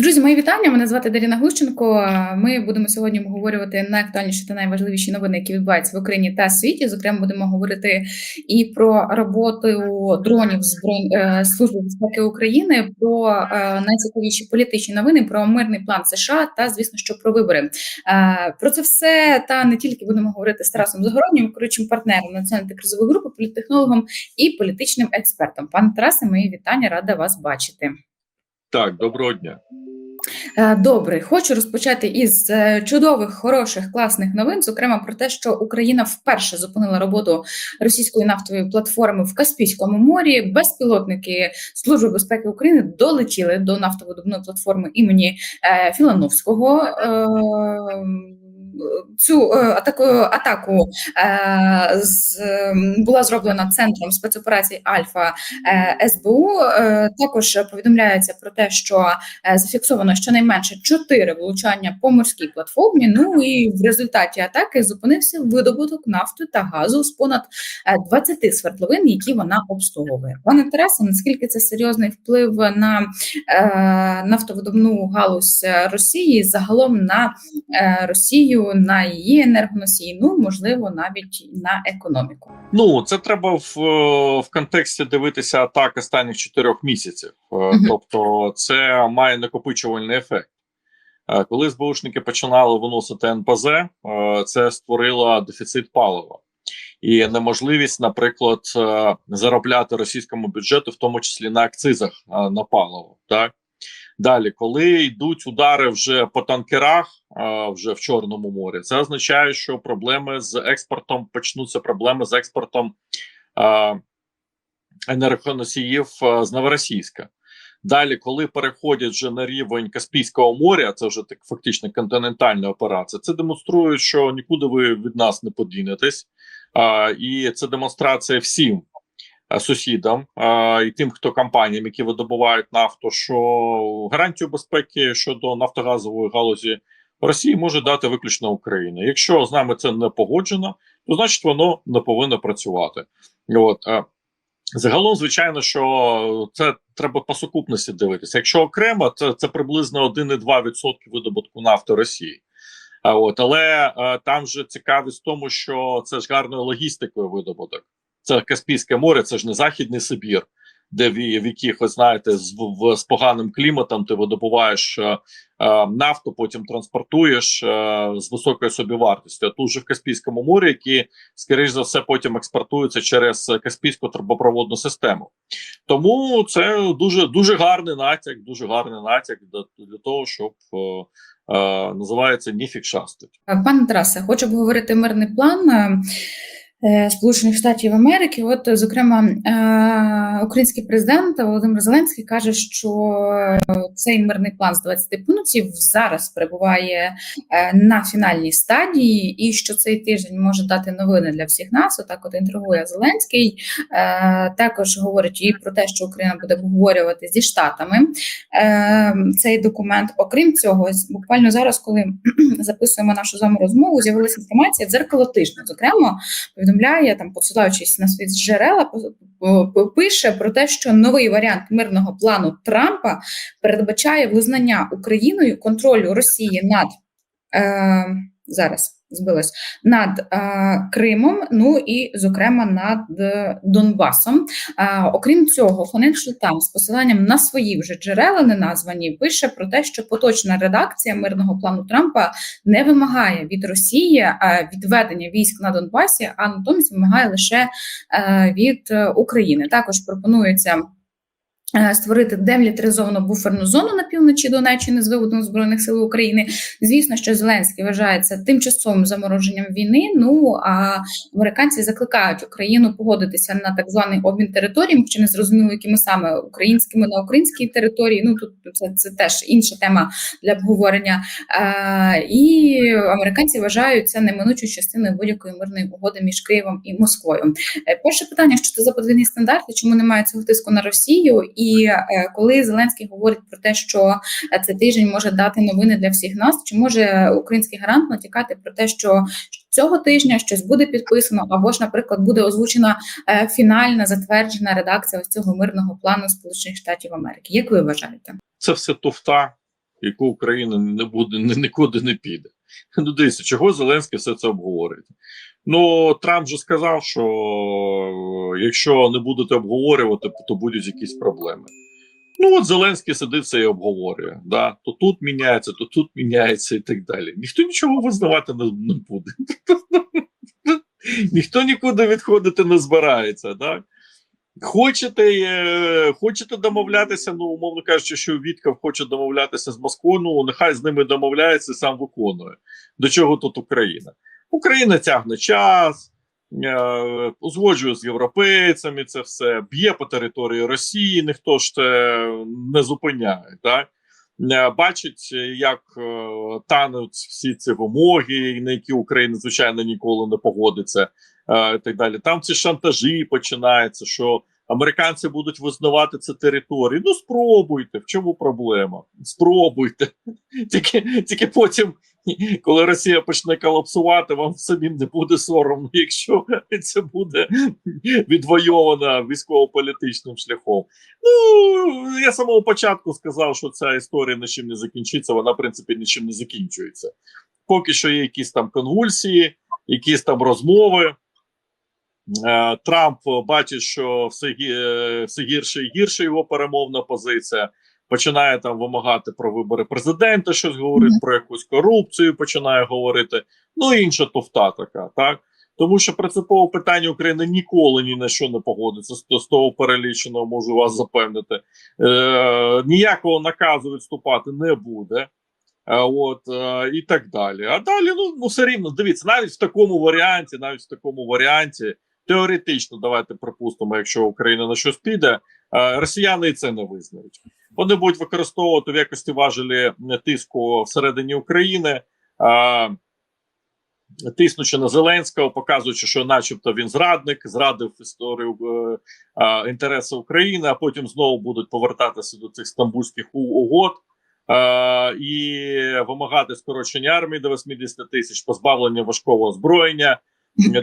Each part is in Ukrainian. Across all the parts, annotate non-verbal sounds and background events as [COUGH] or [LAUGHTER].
Друзі, мої вітання. Мене звати Даріна Глущенко. Ми будемо сьогодні обговорювати найактуальніші та найважливіші новини, які відбуваються в Україні та світі. Зокрема, будемо говорити і про роботу дронів збройних е, служби безпеки України, про е, найцікавіші політичні новини, про мирний план США та, звісно, що про вибори. Е, Про це все та не тільки будемо говорити з Тарасом Загороднім, керуючим партнером національної кризової групи, політтехнологом і політичним експертом. Пане Тарасе, мої вітання, рада вас бачити. Так, доброго дня. Е, Добре, хочу розпочати із е, чудових, хороших, класних новин. Зокрема, про те, що Україна вперше зупинила роботу російської нафтової платформи в Каспійському морі. Безпілотники Служби безпеки України долетіли до нафтоводобної платформи імені е, Філановського. Цю е, атаку атаку е, з, була зроблена центром спецоперацій Альфа е, СБУ. Також повідомляється про те, що зафіксовано щонайменше чотири влучання по морській платформі. Ну і в результаті атаки зупинився видобуток нафти та газу з понад е, 20 свердловин, які вона обслуговує. Пане Тарасе, наскільки це серйозний вплив на нафтовидобну галузь Росії, загалом на е, На її енергоносії, ну можливо, навіть на економіку. Ну це треба в, в контексті дивитися атак останніх чотирьох місяців. Е, Тобто, це має накопичувальний ефект. Е, Коли СБУшники починали виносити НПЗ, е, це створило дефіцит палива і неможливість, наприклад, заробляти російському бюджету, в тому числі на акцизах на паливо. Так далі, коли йдуть удари вже по танкерах, вже в Чорному морі, це означає, що проблеми з експортом почнуться проблеми з експортом енергоносіїв з Новоросійська. Далі, коли переходять вже на рівень Каспійського моря, це вже так фактично континентальна операція. Це демонструє, що нікуди ви від нас не подінетесь, а, і це демонстрація всім сусідам а, і тим, хто компаніям, які видобувають нафту, що гарантію безпеки щодо нафтогазової галузі Росії може дати виключно Україна. Якщо з нами це не погоджено, то значить воно не повинно працювати. От а, Загалом, звичайно, що це треба по сукупності дивитися. Якщо окремо, це, це приблизно 1,2% видобутку нафти Росії. А от але е, там же цікавість в тому, що це ж гарною логістикою видобуток. Це Каспійське море, це ж не Західний Сибір, де в, в якихось, знаєте, з, в, з поганим кліматом ти видобуваєш е, е, нафту, потім транспортуєш е, з високою собівартістю. А тут же в Каспійському морі, які, скоріш за все, потім експортуються через Каспійську трубопроводну систему. Тому це дуже дуже гарний натяк, дуже гарний натяк для, для того, щоб е, е, називається ніфік шастить. Пане Тарасе, хочу обговорити мирний план. Е, е, Сполучених Штатів Америки, от зокрема, е, український президент Володимир Зеленський каже, що цей мирний план з 20 пунктів зараз перебуває е, на фінальній стадії, і що цей тиждень може дати новини для всіх нас. Отак, от інтригує Зеленський. Е, Також говорить і про те, що Україна буде обговорювати зі штатами е, цей документ. Окрім цього, буквально зараз, коли [CLEARS THROAT] записуємо нашу з вами розмову, з'явилася інформація дзеркало тижня. Зокрема, повідомляє там, посилаючись на свої джерела, пише про те, що новий варіант мирного плану Трампа передбачає визнання Україною контролю Росії над е, зараз. Збилась над Кримом, ну і зокрема над е, Донбасом. Окрім цього, Financial Times з посиланням на свої вже джерела не названі пише про те, що поточна редакція мирного плану Трампа не вимагає від Росії відведення військ на Донбасі, а натомість вимагає лише е, від е, України. Також пропонується. Е, Створити демілітаризовану буферну зону на півночі Донеччини з виводом збройних сил України. Звісно, що Зеленський вважається тимчасовим замороженням війни. Ну а американці закликають Україну погодитися на так званий обмін територіями, чи не зрозуміло, якими саме українськими на українській території. Ну тут це, це теж інша тема для обговорення. Е, і американці вважають це неминучою частиною будь-якої мирної угоди між Києвом і Москвою. Е, перше питання: що це за подвійні стандарти? Чому немає цього тиску на Росію? І е, коли Зеленський говорить про те, що е, цей тиждень може дати новини для всіх нас, чи може український гарант натякати про те, що цього тижня щось буде підписано, або ж, наприклад, буде озвучена е, фінальна затверджена редакція ось цього мирного плану Сполучених Штатів Америки? Як ви вважаєте? Це все туфта. яку Україна не буде ні- нікуди не піде. Ну, дивіться, чого Зеленський все це обговорює? Ну, Трамп же сказав, що е, якщо не будете обговорювати, то будуть якісь проблеми. Ну, от Зеленський сидить це і обговорює. Да? То тут міняється, то тут міняється і так далі. Ніхто нічого визнавати не, буде. [LAUGHS] Ніхто нікуди відходити не збирається. Так? Хочете, е, хочете домовлятися, ну, умовно кажучи, що Вітков хоче домовлятися з Москвою, ну нехай з ними домовляється і сам виконує. До чого тут Україна? Україна тягне час, е, узгоджує з європейцями це все, б'є по території Росії, ніхто ж це не зупиняє. Так? Е, Бачить, як е, тануть всі ці вимоги, на які Україна, звичайно, ніколи не погодиться, і так далі. Там ці шантажі починаються, що американці будуть визнавати це території. Ну, спробуйте, в чому проблема? Спробуйте. [LAUGHS] Тільки, тільки потім, коли Росія почне колапсувати, вам самим не буде соромно, [LAUGHS] якщо це буде відвойовано військово-політичним шляхом. Ну, я самого початку сказав, що ця історія нічим не закінчиться, вона, в принципі, нічим не закінчується. Поки що є якісь там конвульсії, якісь там розмови. Е, Трамп бачить, що все, е, все гірше і гірше його перемовна позиція. Починає там вимагати про вибори президента, щось говорить про якусь корупцію, починає говорити. Ну інша туфта така, так? Тому що принципове питання України ніколи ні на що не погодиться. З, з того переліченого можу вас запевнити. Е, ніякого наказу відступати не буде. Е, от е, і так далі. А далі, ну, ну все рівно, дивіться, навіть в такому варіанті, навіть в такому варіанті, теоретично, давайте припустимо, якщо Україна на щось піде, е, росіяни і це не визнають. Вони будуть використовувати в якості важелі е, тиску всередині України. Е, Тиснучи на Зеленського, показуючи, що, начебто, він зрадник, зрадив історію інтереси України, а потім знову будуть повертатися до цих стамбульських угод і вимагати скорочення армії до 80 тисяч, позбавлення важкого озброєння,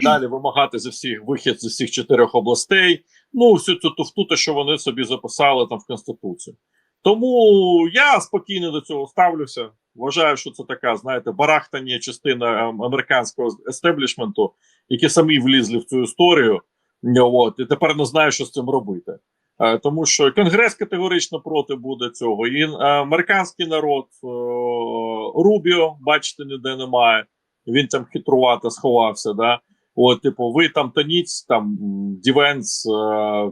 далі вимагати зі всіх вихід з усіх чотирьох областей. Ну, всю цю туфту, що вони собі записали там в конституцію. Тому я спокійно до цього ставлюся. Вважаю, що це така, знаєте, барахтання частина ем, американського естеблішменту, які самі влізли в цю історію. От, і тепер не знаю, що з цим робити. Е, Тому що Конгрес категорично проти буде цього. І е, американський народ е, Рубіо, бачите, ніде немає. Він там хитрувато сховався. Да? От, типу, ви там тоніть, там Дівенс, е,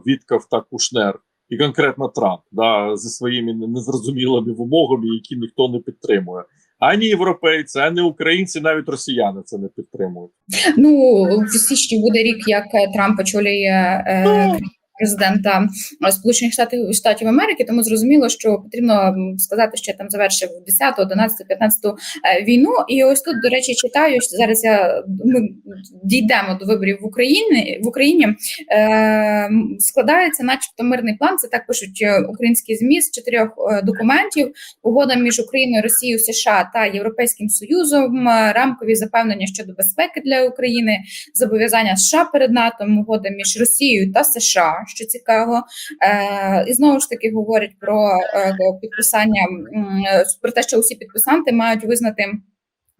Вітков та Кушнер, і конкретно Трамп, да, зі своїми незрозумілими вимогами, які ніхто не підтримує. Ані європейці, ані українці, навіть росіяни це не підтримують. Ну в січні буде рік, як Трамп очолює е, Ну. Президента е, Сполучених Штатів Штатів Америки. Тому зрозуміло, що потрібно сказати, що я там завершив 10, 11, 15 е, війну. І ось тут, до речі, читаю що зараз. Я ми дійдемо до виборів в Україні в Україні. Е, складається, начебто, мирний план. Це так пишуть е, українські змі з чотирьох е, документів. Угода між Україною, Росією, США та Європейським Союзом, рамкові запевнення щодо безпеки для України, зобов'язання США перед НАТО, угода між Росією та США, що цікаво. Е, і знову ж таки говорять про е, підписання про те, що усі підписанти мають визнати.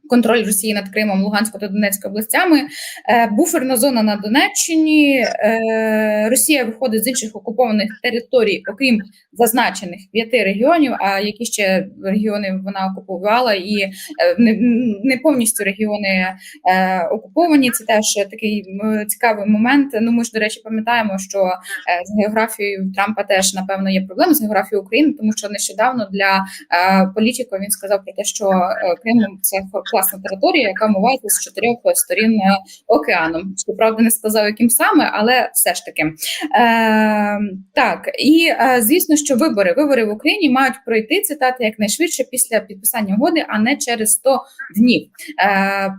Контроль Росії над Кримом, Луганською та Донецькою областями, е, буферна зона на Донеччині. Е, Росія виходить з інших окупованих територій, окрім зазначених п'яти регіонів. А які ще регіони вона окупувала, і е, не, повністю регіони окуповані. Це теж такий цікавий момент. Ну ми ж до речі пам'ятаємо, що з географією Трампа теж напевно є проблеми з географією України, тому що нещодавно для політиків він сказав про те, що Крим це класна територія, яка мувається з чотирьох сторін е, океану. Щоправда, не сказав, яким саме, але все ж таки. Е, так, і е, звісно, що вибори вибори в Україні мають пройти цитати якнайшвидше після підписання угоди, а не через 100 днів. Е,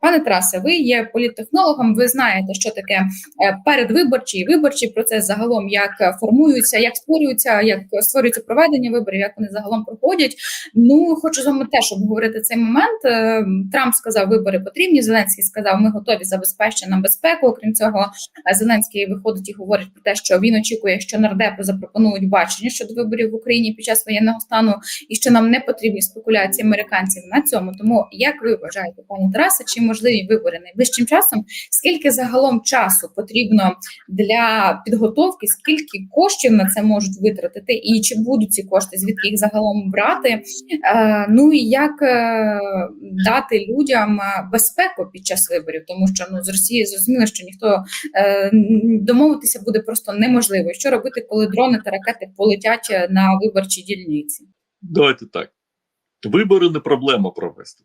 пане Тарасе, ви є політтехнологом. Ви знаєте, що таке е, передвиборчий виборчий процес загалом, як формуються, як створюються, як створюється проведення виборів, як вони загалом проходять. Ну хочу з вами теж обговорити цей момент. Е, е, Трамп сказав, вибори потрібні. Зеленський сказав, ми готові забезпечити нам безпеку. Окрім цього, е, Зеленський виходить і говорить про те, що він очікує, що нардепи запропонують бачення щодо виборів в Україні під час воєнного стану, і що нам не потрібні спекуляції американців на цьому. Тому як ви вважаєте, пані Тарасе, чи можливі вибори найближчим часом? Скільки загалом часу потрібно для підготовки? Скільки коштів на це можуть витратити, і чи будуть ці кошти, звідки їх загалом брати? Е, ну і як е, дати людям е, безпеку під час виборів, тому що ну з Росії зрозуміло, що ніхто е, домовитися буде просто неможливо. Що робити, коли дрони та ракети полетять е, на виборчі дільниці? Давайте так. Вибори не проблема провести.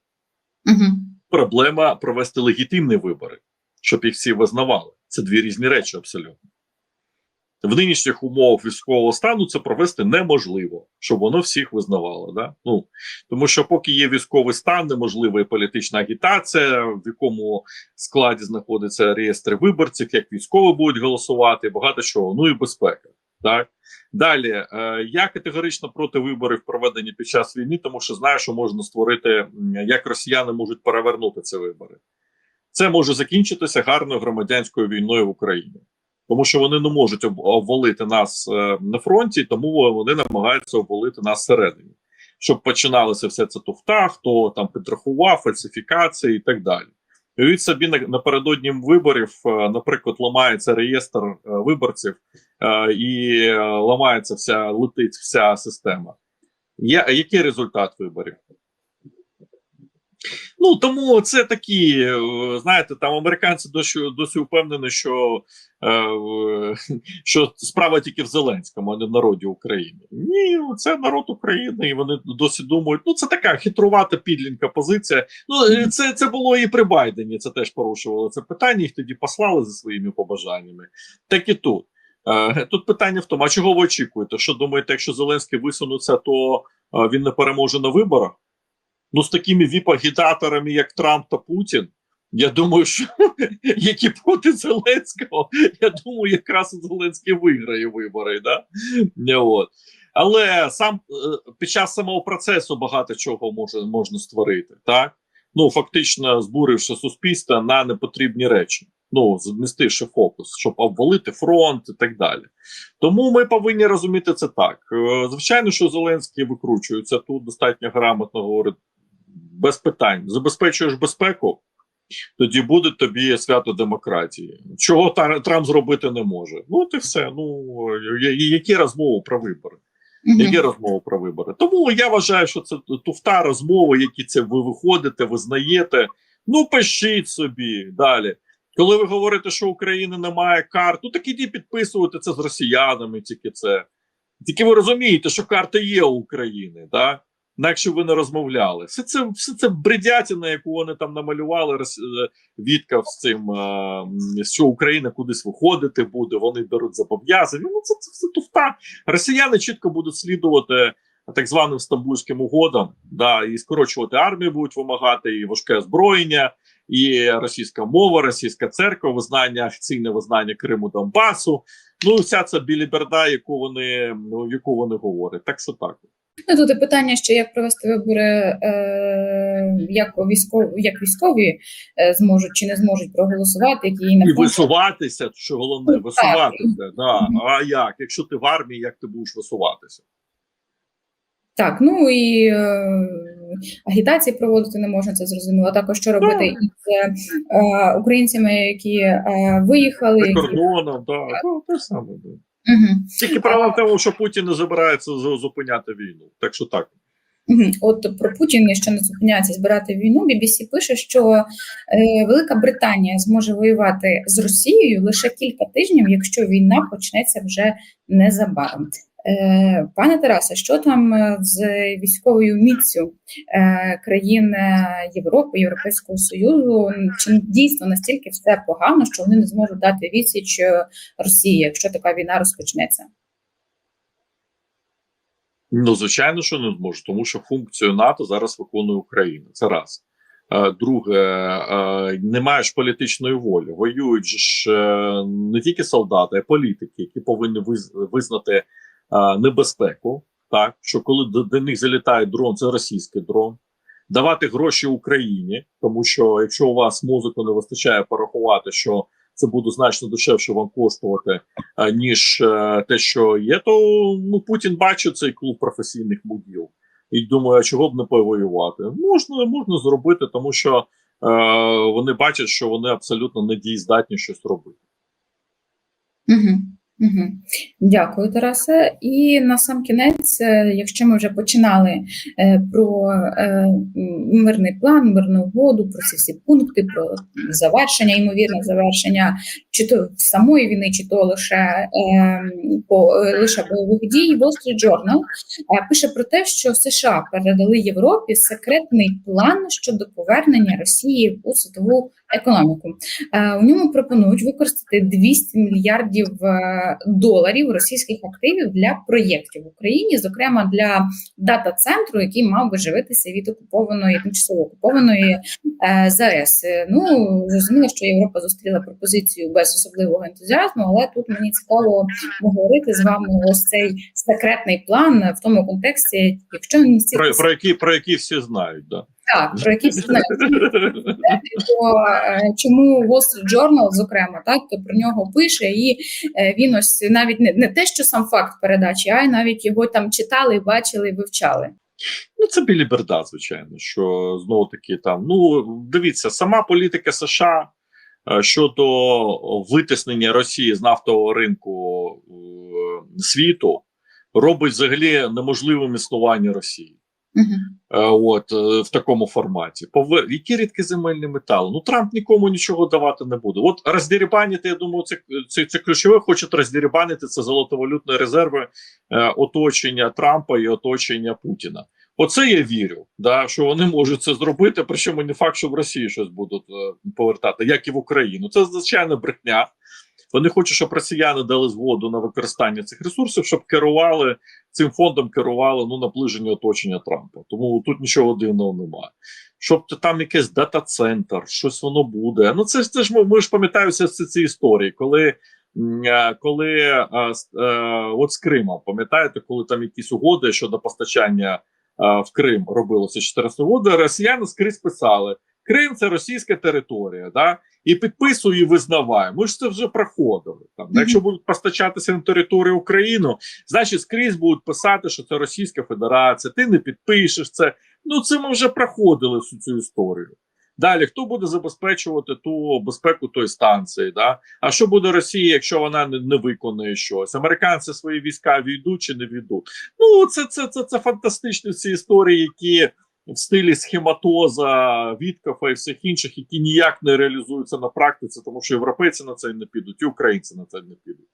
Угу. Проблема провести легітимні вибори, щоб їх всі визнавали. Це дві різні речі абсолютно. В нинішніх умовах військового стану це провести неможливо, щоб воно всіх визнавало. Да? Ну, тому що, поки є військовий стан, неможлива і політична агітація, в якому складі знаходиться реєстр виборців, як військові будуть голосувати, багато чого. Ну і безпека. Так? Далі, е, я категорично проти виборів, проведені під час війни, тому що знаю, що можна створити, як росіяни можуть перевернути ці вибори. Це може закінчитися гарною громадянською війною в Україні, тому що вони не можуть об- обвалити нас е, на фронті, тому вони намагаються обвалити нас всередині, щоб починалося все це туфта, хто там підрахував, фальсифікації і так далі. Уявіть собі напередодні виборів, е, наприклад, ламається реєстр е, виборців і ламається вся, летить вся система. Я, який результат виборів? Ну тому це такі, е, знаєте, там американці досі, досі впевнені, що, е, [LAUGHS] що справа тільки в Зеленському, а не в народі України. Ні, це народ України, і вони досі думають. Ну, це така хитрувата підлінка позиція. Ну, е, це, це було і при Байдені. Це теж порушувало це питання. Їх тоді послали за своїми побажаннями. Так і тут. Е, Тут питання в тому, а чого ви очікуєте? Що думаєте, якщо Зеленський висунуться, то він не переможе на виборах? Ну, з такими віп-агітаторами, як Трамп та Путін, я думаю, що [LAUGHS] які проти Зеленського, я думаю, якраз Зеленський виграє вибори. Да? От. Але сам е, під час самого процесу багато чого може, можна створити, так? Ну, фактично збуривши суспільство на непотрібні речі. Ну, змістивши фокус, щоб обвалити фронт і так далі. Тому ми повинні розуміти це так. Е, Звичайно, що Зеленський викручується тут достатньо грамотно говорить без питань. Забезпечуєш безпеку, тоді буде тобі свято демократії. Чого Трамп зробити не може? Ну, от і все. Ну які розмови про вибори? Які розмови про вибори? Тому я вважаю, що це туфта розмови, які це ви виходите, визнаєте. Ну, пишіть собі далі. Коли ви говорите, що України немає карт, ну так іди підписувати це з росіянами, тільки це. Тільки ви розумієте, що карта є у України, так? Інакше ви не розмовляли. Все це, все це бредятина, яку вони там намалювали, роз- е, з цим, е, що Україна кудись виходити буде, вони беруть зобов'язання. Ну, це, це все туфта. Росіяни чітко будуть слідувати так званим стамбульським угодам, да, і скорочувати армію будуть вимагати, і важке озброєння, і російська мова, російська церква, визнання офіційне визнання Криму Донбасу. Ну, вся ця біліберда, яку вони, ну, яку вони говорять. Так що так. Ну тут і питання ще як провести вибори, е, як військові, як військові е, зможуть чи не зможуть проголосувати, які І висуватися, що головне, Ну, так. висуватися. Да. А як? Якщо ти в армії, як ти будеш висуватися? Так, ну і е, агітації проводити не можна, це зрозуміло. А також що робити із е, українцями, які е, виїхали. За кордоном, да. Ну, те саме. Мгм. Тільки право в тому, що Путін не забирається зупиняти війну. Так що так. От про Путін, що не зупиняється збирати війну, BBC пише, що е, Велика Британія зможе воювати з Росією лише кілька тижнів, якщо війна почнеться вже незабаром. Е, пане Тарасе, що там е, з військовою міцю е, країн Європи, Європейського Союзу? Чи дійсно настільки все погано, що вони не зможуть дати відсіч Росії, якщо така війна розпочнеться? Ну, звичайно, що не зможу, тому що функцію НАТО зараз виконує Україна. Це раз. Друге, не маєш політичної волі. Воюють ж не тільки солдати, а й політики, які повинні визнати е, небезпеку. Так, що коли до, до них залітає дрон, це російський дрон. давати гроші Україні, тому що якщо у вас музику не вистачає порахувати, що це буде значно дешевше вам коштувати, е, ніж е, те, що є, то ну Путін бачить цей клуб професійних муділ і думає, а чого б не повоювати. Можна, можна зробити, тому що е, вони бачать, що вони абсолютно недієздатні щось робити. Угу. Угу. Дякую, Тарасе. І на сам кінець, е, якщо ми вже починали е, про е, мирний план, мирну угоду, про ці всі пункти, про завершення, ймовірне завершення, чи то самої війни, чи то лише, по, лише бойових дій, Wall Street Journal пише про те, що США передали Європі секретний план щодо повернення Росії у світову економіку. У ньому пропонують використати 200 мільярдів доларів російських активів для проєктів в Україні, зокрема для дата-центру, який мав би живитися від окупованої тимчасово окупованої е, ЗАЕС. Ну зрозуміло, що Європа зустріла пропозицію без особливого ентузіазму, але тут мені цікаво поговорити з вами ось цей секретний план в тому контексті, якщо Про, про які про які всі знають, да. Так, про які всі знають то е, чому Wall Street Journal, зокрема, так то про нього пише, і е, він ось навіть не, не те, що сам факт передачі, а й навіть його там читали, бачили, вивчали. Ну, це біліберда, звичайно, що знову таки там. Ну, дивіться, сама політика США е, щодо витиснення Росії з нафтового ринку світу робить взагалі неможливим існування Росії. Угу. От е, в такому форматі. Пове... Які рідкоземельні метали? Ну Трамп нікому нічого давати не буде. От роздерибанити, я думаю, це, це, це ключове. Хочуть роздерибанити це золотовалютні резерви е, оточення Трампа і оточення Путіна. Оце я вірю, да, що вони можуть це зробити. Причому не факт, що в Росії щось будуть е, повертати, як і в Україну. Це звичайно брехня. Вони хочуть, щоб росіяни дали згоду на використання цих ресурсів, щоб керували цим фондом, керували ну наближення оточення Трампа. Тому тут нічого дивного немає. Щоб там якийсь дата-центр, щось воно буде. Ну це це ж ми, ми ж пам'ятаємо всі ці, ці історії, коли. е, Коли е, с- е, от з Кримом, пам'ятаєте, коли там якісь угоди щодо постачання е, в Крим робилося 14 угоди, росіяни скрізь писали: Крим це російська територія, да? і підписує і визнаває. Ми ж це вже проходили. Там, Мгм. Якщо будуть постачатися на територію України, значить скрізь будуть писати, що це Російська Федерація, ти не підпишеш це. Ну це ми вже проходили всю цю історію. Далі, хто буде забезпечувати ту безпеку тої станції? Да? А що буде Росія, якщо вона не, не виконує щось? Американці свої війська війдуть чи не війдуть? Ну, це, це, це, це фантастичні ці історії, які в стилі схематоза, Віткафа і всіх інших, які ніяк не реалізуються на практиці, тому що європейці на це не підуть, і українці на це не підуть.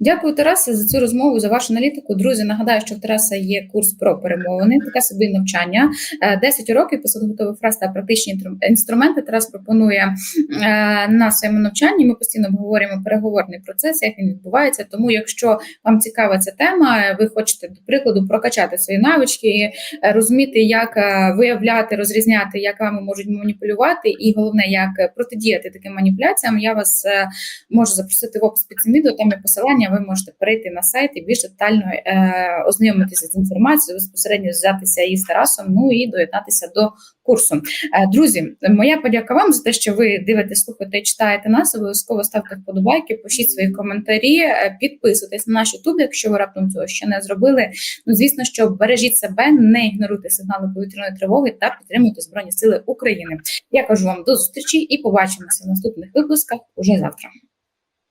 Дякую, Тарасе, за цю розмову, за вашу аналітику. Друзі, нагадаю, що в Тараса є курс про перемовини, таке собі навчання. Е, 10 років посуд готових фраз та практичні інструменти. Тарас пропонує е, на своєму навчанні. Ми постійно обговорюємо переговорний процес, як він відбувається. Тому, якщо вам цікава ця тема, ви хочете до прикладу прокачати свої навички, е, розуміти, як е, виявляти, розрізняти, як вами можуть маніпулювати, і головне, як е, протидіяти таким маніпуляціям. Я вас е, можу запросити в опис під цим відео. Там є посилання. Ви можете перейти на сайт і більш детально е, ознайомитися з інформацією, безпосередньо зв'язатися із Тарасом. Ну і доєднатися до курсу. Е, друзі, моя подяка вам за те, що ви дивитесь, слухаєте, читаєте нас. Обов'язково ставте вподобайки, пишіть свої коментарі, е, підписуйтесь на наш YouTube, якщо ви раптом цього ще не зробили. Ну, звісно, що бережіть себе, не ігноруйте сигнали повітряної тривоги та підтримуйте Збройні Сили України. Я кажу вам до зустрічі і побачимося в наступних випусках уже завтра.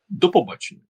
До побачення.